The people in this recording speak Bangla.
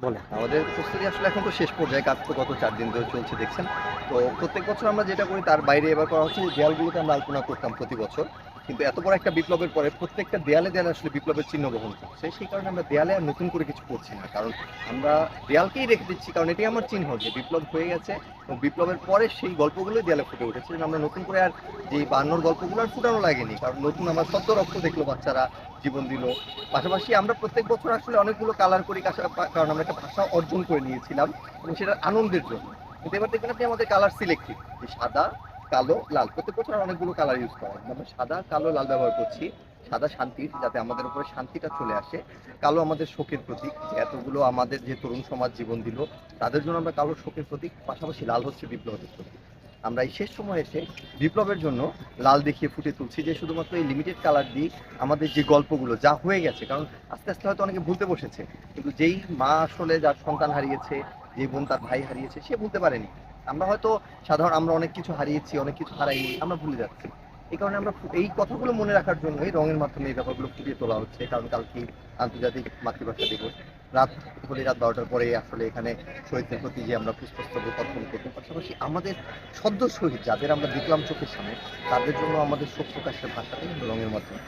বলে আমাদের প্রস্তুতি আসলে এখন তো শেষ পর্যায়ে, কাজ তো গত চার দিন ধরে চলছে, দেখছেন? তো প্রত্যেক বছর আমরা যেটা করি, তার বাইরে এবার করা হচ্ছে যে দেয়ালগুলোতে আমরা আলপনা করতাম প্রতি বছর কিন্তু এত বড় একটা বিপ্লবের পরে প্রত্যেকটা দেয়ালে দেয়ালে আসলে বিপ্লবের চিহ্ন বহন করছে। সেই কারণে আমরা দেয়ালে আর নতুন করে কিছু করছি না। কারণ আমরা দেয়ালকেই রেখে দিচ্ছি, কারণ এটাই আমার চিহ্ন যে বিপ্লব হয়ে গেছে এবং বিপ্লবের পরে সেই গল্পগুলোই দেয়ালে ফুটে উঠেছে। আমরা নতুন করে আর যে বান্নর গল্পগুলো আর ফুটানো লাগেনি। কারণ নতুন আমার সদ্য রক্ত দেখল বাচ্চারা, জীবন দিল। পাশাপাশি আমরা প্রত্যেক বছর আসলে অনেকগুলো কালার করি কারণ আমরা একটা ভাষা অর্জন করে নিয়েছিলাম এবং সেটার আনন্দের জন্য। কিন্তু এবার দেখবেন আপনি আমাদের কালার সিলেক্টিভ সাদা কালো, লাল। প্রত্যেক বছর অনেকগুলো কালার ইউজ করা। আমরা সাদা, কালো, লাল ব্যবহার করছি। সাদা শান্তির যাতে আমাদের উপরে শান্তিটা চলে আসে। কালো আমাদের শোকের প্রতীক। যে এতগুলো আমাদের যে তরুণ সমাজ জীবন দিল, তাদের জন্য আমরা কালো শোকের প্রতীক। পাশাপাশি লাল হচ্ছে বিপ্লবের প্রতীক। আমরা এই শেষ সময় এসে বিপ্লবের জন্য লাল দেখিয়ে ফুটে তুলছি যে শুধুমাত্র এই লিমিটেড কালার দিয়ে আমাদের যে গল্পগুলো, যা হয়ে গেছে। কারণ আস্তে আস্তে হয়তো অনেকে ভুলতে বসেছে। কিন্তু যেই মা আসলে যার সন্তান হারিয়েছে যে বোন তার ভাই হারিয়েছে, সে বলতে পারেনি। আমরা হয়তো সাধারণ, আমরা অনেক কিছু হারিয়েছি, অনেক কিছু হারাইনি, আমরা ভুলে যাচ্ছি। এই কারণে আমরা এই কথাগুলো মনে রাখার জন্যই রঙের মাধ্যমে এই ব্যাপারগুলো ফুটিয়ে তোলা হচ্ছে। কারণ কালকে আন্তর্জাতিক মাতৃভাষা দিবস। রাত হলে রাত বারোটার পরে আসলে এখানে শহীদদের প্রতি যে আমরা পুষ্পস্তবক অর্পণ করব, পাশাপাশি আমাদের সদ্য শহীদ, যাদের আমরা দেখলাম চোখের সামনে, তাদের জন্য আমাদের শোক প্রকাশের ভাষাটাই রঙের মাধ্যমে।